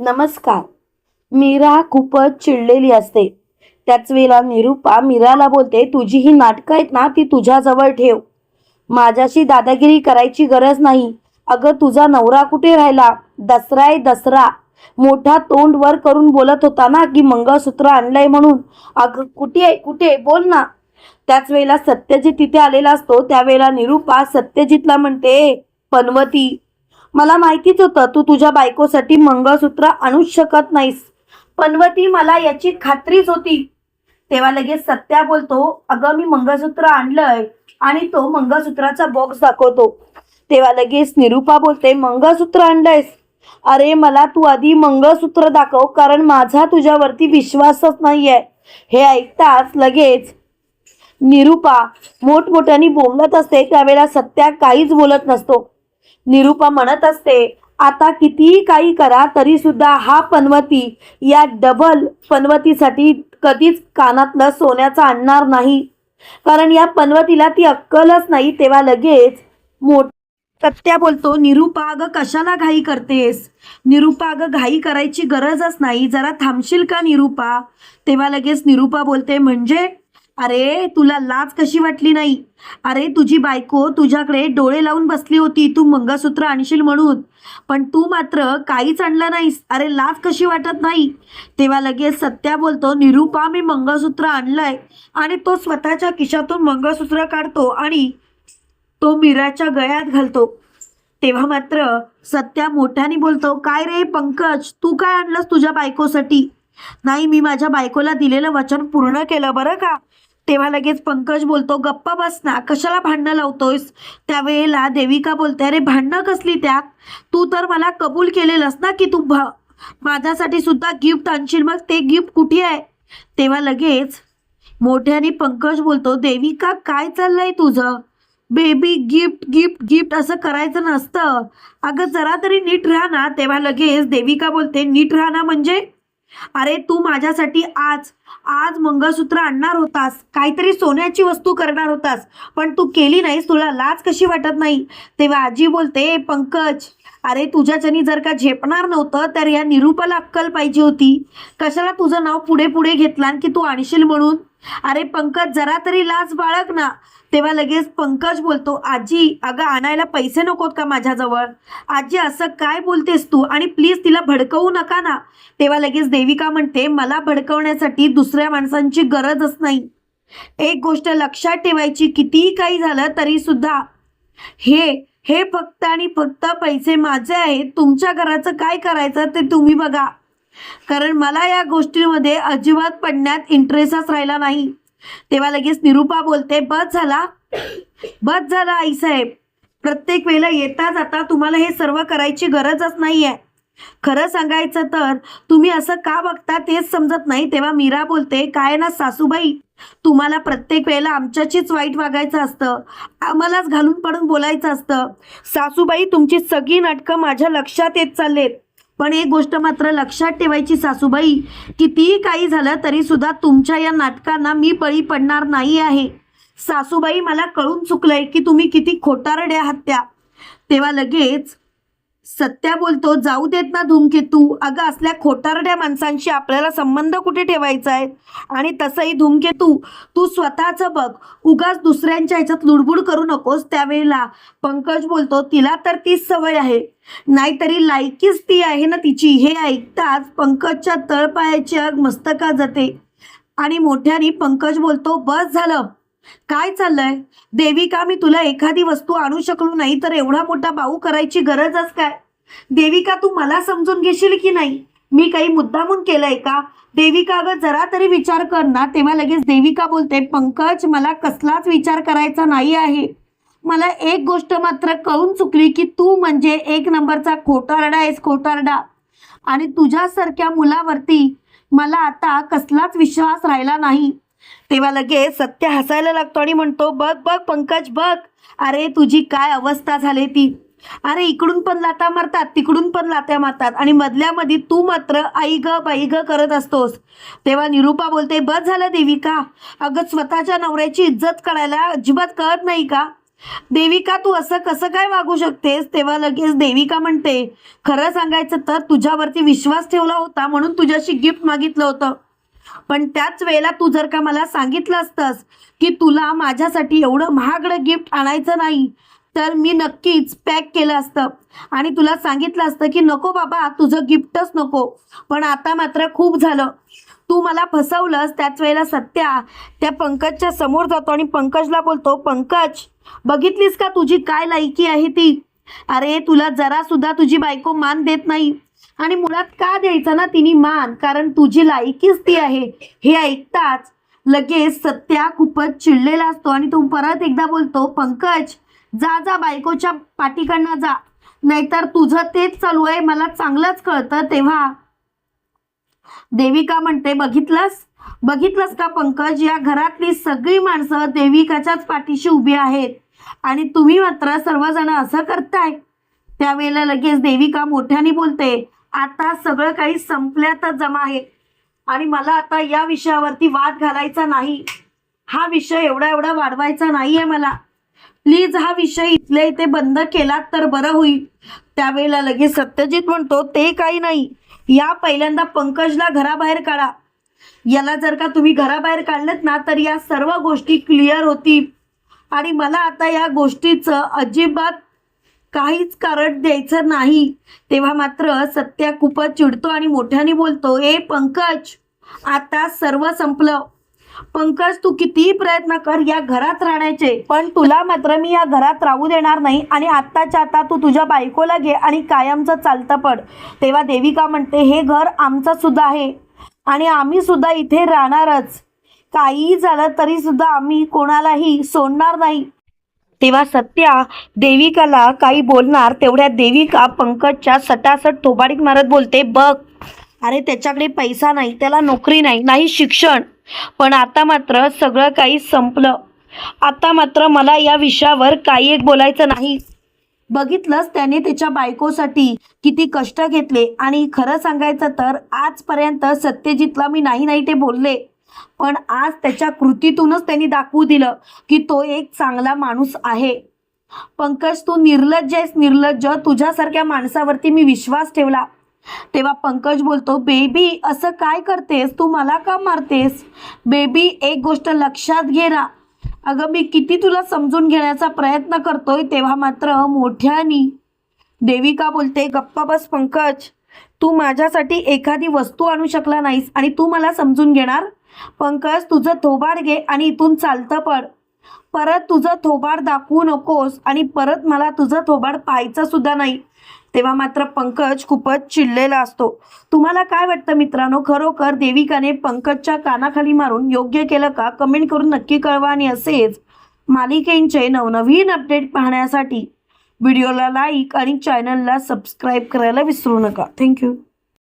नमस्कार. मीरा खूपच चिडलेली असते. त्याच वेळेला निरूपा मीराला बोलते तुझी ही नाटकं आहेत ना ती तुझ्याजवळ ठेव. माझ्याशी दादागिरी करायची गरज नाही. अगं तुझा नवरा कुठे राहिला? दसरा आहे दसरा. मोठा तोंड वर करून बोलत होता ना की मंगळसूत्र आणलंय म्हणून. अगं कुठे आहे? कुठे आहे? बोल ना. त्याच वेळेला सत्यजित तिथे आलेला असतो. त्यावेळेला निरूपा सत्यजितला म्हणते पनवती मला माहितीच होतं तू तुझ्या बायकोसाठी मंगळसूत्र आणूच शकत नाहीस. पनवती मला याची खात्रीच होती. तेव्हा लगेच सत्या बोलतो अगं मी मंगळसूत्र आणलंय आणि तो मंगळसूत्राचा बॉक्स दाखवतो. तेव्हा लगेच निरूपा बोलते मंगळसूत्र आणलंयस? अरे मला तू आधी मंगळसूत्र दाखव कारण माझा तुझ्यावरती विश्वासच नाहीये. हे ऐकताच लगेच निरूपा मोठमोठ्याने बोलत असते त्यावेळेला सत्या काहीच बोलत नसतो. निरूपा म्हणत असते आता कितीही काही करा तरी सुद्धा हा पनवती या डबल पनवतीसाठी कधीच कानातलं सोन्याचं आणणार नाही. कारण या पनवतीला ती अक्कलच नाही. तेव्हा लगेच मोठ सत्या बोलतो निरूपा अगं कशाला घाई करतेस? निरूपा अगं घाई करायची गरजच नाही. जरा थांबशील का निरूपा? तेव्हा लगेच निरूपा बोलते म्हणजे अरे तुला लाज कशी वाटली नाही? अरे तुझी बायको तुझ्याकडे डोळे लावून बसली होती तू मंगळसूत्र आणशील म्हणून. पण तू मात्र काहीच आणलं नाहीस. अरे लाज कशी वाटत नाही? तेव्हा लगेच सत्या बोलतो निरूपा मी मंगळसूत्र आणलंय. आणि तो स्वतःच्या खिशातून मंगळसूत्र काढतो आणि तो मीराच्या गळ्यात घालतो. तेव्हा मात्र सत्या मोठ्याने बोलतो काय रे पंकज तू काय आणलंस तुझ्या बायकोसाठी? नाही मी माझ्या बायकोला दिलेलं वचन पूर्ण केलं बरं का? तेव्हा लगेच पंकज बोलतो गप्पा बस ना कशाला भांडणं लावतोयस? त्यावेळेला देविका बोलते अरे भांडणं कसली त्यात? तू तर मला कबूल केलेलंस ना की तू भ माझ्यासाठी सुद्धा गिफ्ट आणशील मग ते गिफ्ट कुठे आहे? तेव्हा लगेच मोठ्याने पंकज बोलतो देविका काय चाललंय तुझं? बेबी गिफ्ट गिफ्ट गिफ्ट असं करायचं नसतं. अगं जरा तरी नीट राहा ना. तेव्हा लगेच देविका बोलते नीट राहा ना म्हणजे? अरे तू माझ्यासाठी आज आज मंगळसूत्र आणणार होतास काहीतरी सोन्याची वस्तू करणार होतास पण तू केली नाहीस तुला लाज कशी वाटत नाही? तेव्हा आजी बोलते पंकज अरे तुझ्याच्यानी जर का झेपणार नव्हतं तर या निरूपाला अक्कल पाहिजे होती. कशाला तुझं नाव पुढे पुढे घेतला की तू आणशील म्हणून? अरे पंकज जरा तरी लाज बाळग ना. तेव्हा लगेच पंकज बोलतो आजी अगं आणायला पैसे नकोत का माझ्याजवळ? आजी असं काय बोलतेस तू? आणि प्लीज तिला भडकवू नका ना. तेव्हा लगेच देविका म्हणते मला भडकवण्यासाठी दुसऱ्या माणसांची गरजच नाही. एक गोष्ट लक्षात ठेवायची कितीही काही झालं तरी सुद्धा. हे हे फक्त आणि फक्त पैसे माझे आहेत. तुमच्या घराचं काय करायचं ते तुम्ही बघा. कारण मला या गोष्टीमध्ये अजिबात पडण्यात इंटरेस्टच राहिला नाही. तेव्हा लगेच निरूपा बोलते बस झाला. बस झाला आईसाहेब प्रत्येक वेळेला येता जाता तुम्हाला हे सर्व करायची गरजच नाही आहे खरं सांगायचं तर तुम्ही असं का बघता तेच समजत नाही. तेव्हा मीरा बोलते काय ना सासूबाई तुम्हाला प्रत्येक वेळेला आमच्याशीच वाईट वागायचं असतं. आम्हालाच घालून पडून बोलायचं असतं. सासूबाई तुमची सगळी नाटकं माझ्या लक्षात येत चाललेत. पण एक गोष्ट मात्र लक्षात ठेवायची सासूबाई कितीही काही झालं तरी सुद्धा तुमच्या या नाटकांना मी बळी पडणार नाही आहे. सासूबाई मला कळून चुकलंय की तुम्ही किती खोटारडे आहात त्या. तेव्हा लगेच सत्या बोलतो जाऊ देत ना धूमकेतू. अगं असल्या खोटारड्या माणसांशी आपल्याला संबंध कुठे ठेवायचा आहे आणि तसंही धूमकेतू तू स्वतःचं बघ. उगाच दुसऱ्यांच्या ह्याच्यात लुडबुड करू नकोस त्यावेळेला. पंकज बोलतो तिला तर तीच सवय आहे. नाहीतरी लायकीच ती आहे ना तिची. हे ऐकताच पंकजच्या तळपायाची आग मस्तका जाते. आणि मोठ्याने पंकज बोलतो बस झालं. काय चाललंय? देविका मी तुला एखादी वस्तू आणू शकलो नाही तर एवढा मोठा भाऊ करायची गरजच काय? देविका तू मला समजून घेशील की नाही? मी काही मुद्दामून केलंय का? देविका अगं जरा तरी विचार कर ना. तेव्हा लगेच देविका बोलते पंकज मला कसलाच विचार करायचा नाही आहे. मला एक गोष्ट मात्र कळून चुकली की तू म्हणजे एक नंबरचा खोटारडा आहेस खोटारडा. आणि तुझ्यासारख्या मुलावरती मला आता कसलाच विश्वास राहिला नाही. तेव्हा लगेच सत्य हसायला लागतो आणि म्हणतो बघ बघ पंकज बघ. अरे तुझी काय अवस्था झाली ती? अरे इकडून पण लाता मारतात तिकडून पण लात्या मारतात आणि मधल्यामध्ये तू मात्र आई ग बाई ग करत असतोस. तेव्हा निरूपा बोलते बस झालं देविका. अगं स्वतःच्या नवऱ्याची इज्जत करायला अजिबात कळत नाही का? देविका तू असं कसं काय वागू शकतेस? तेव्हा लगेच देविका म्हणते खरं सांगायचं तर तुझ्यावरती विश्वास ठेवला होता म्हणून तुझ्याशी गिफ्ट मागितलं होतं. पण त्याच वेळेला तू जर का मला सांगितलं असतंस की तुला माझ्यासाठी एवढं महागडं गिफ्ट आणायचं नाही तर मी नक्कीच पॅक केलं असतं. आणि तुला सांगितलं असतं की नको बाबा तुझं गिफ्टच नको. पण आता मात्र खूप झालं. तू मला फसवलंस त्याच वेळेला सत्या त्या पंकजच्या समोर जातो आणि पंकजला बोलतो पंकज बघितलीस का तुझी काय लायकी आहे ती? अरे तुला जरा सुद्धा तुझी बायको मान देत नाही. आणि मुळात का द्यायचं ना तिने मान? कारण तुझी लायकीच ती आहे. हे ऐकताच लगेच सत्या खूपच चिडलेला असतो आणि तो परत एकदा बोलतो पंकज जा जा बायकोच्या पाठीकडनं जा. नाहीतर तुझं तेच चालू आहे मला चांगलंच कळतं तेव्हा. देविका म्हणते बघितलंस? बघितलंस का पंकज? या घरातली सगळी माणसं देविकाच्याच पाठीशी उभी आहेत आणि तुम्ही मात्र सर्वजण असं करताय. त्यावेळेला लगेच देविका मोठ्याने बोलते आता सगळं काही संपल्यातच जमा आहे. आणि मला आता या विषयावरती वाद घालायचा नाही. हा विषय एवढा एवढा वाढवायचा नाही आहे मला. प्लीज हा विषय इथल्या इथे बंद केलात तर बरं होईल. त्यावेळेला लगेच सत्यजित म्हणतो ते काही नाही. या पहिल्यांदा पंकजला घराबाहेर काढा. याला जर का तुम्ही घराबाहेर काढलं ना तर या सर्व गोष्टी क्लिअर होतील. आणि मला आता या गोष्टीचं अजिबात काहीच कारण द्यायचं नाही. तेव्हा मात्र सत्या खूपच चिडतो आणि मोठ्याने बोलतो ए पंकज आता सर्व संपलं. पंकज तू कितीही प्रयत्न कर या घरात राहण्याचे. पण तुला मात्र मी या घरात राहू देणार नाही आणि आत्ताच्या आता तू तुझ्या बायकोला घे आणि कायमचं चालतं पड. तेव्हा देविका म्हणते हे घर आमचं सुद्धा आहे आणि आम्ही सुद्धा इथे राहणारच. काहीही झालं तरी सुद्धा आम्ही कोणालाही सोडणार नाही. तेव्हा सत्या देविकाला काही बोलणार तेवढ्या देविका पंकजच्या सटासट थोबाडीत मारत बोलते बघ अरे त्याच्याकडे पैसा नाही त्याला नोकरी नाही नाही शिक्षण. पण आता मात्र सगळं काही संपलं. आता मात्र मला या विषयावर काही एक बोलायचं नाही. बघितलंच त्याने त्याच्या बायकोसाठी किती कष्ट घेतले. आणि खरं सांगायचं तर आजपर्यंत सत्यजितला मी नाही नाही ते बोलले. पण आज त्याच्या कृतीतूनच त्यांनी दाखवू दिलं की तो एक चांगला माणूस आहे. पंकज तू निर्लज्ज आहेस निर्लज्ज. तुझ्यासारख्या माणसावरती मी विश्वास ठेवला. तेव्हा पंकज बोलतो बेबी असं काय करतेस? तू मला का मारतेस? बेबी एक गोष्ट लक्षात घे ना अगं मी किती तुला समजून घेण्याचा प्रयत्न करतोय तेव्हा मात्र मोठ्यानी. देविका बोलते गप्पा बस पंकज. तू माझ्यासाठी एखादी वस्तू आणू शकला नाहीस आणि तू मला समजून घेणार पंकज तुझं थोबाड घे आणि इथून चालतं पड परत तुझं थोबाड दाखवू नकोस आणि परत मला तुझं थोबाड पाहायचं सुद्धा नाही. तेव्हा मात्र पंकज खूपच चिडलेला असतो. तुम्हाला काय वाटतं मित्रांनो? खरोखर देविकाने पंकजच्या कानाखाली मारून योग्य केलं का? कमेंट करून नक्की कळवा आणि असेच मालिकेंचे नवनवीन अपडेट पाहण्यासाठी. व्हिडिओला लाईक आणि चॅनलला सबस्क्राईब करायला विसरू नका. थँक्यू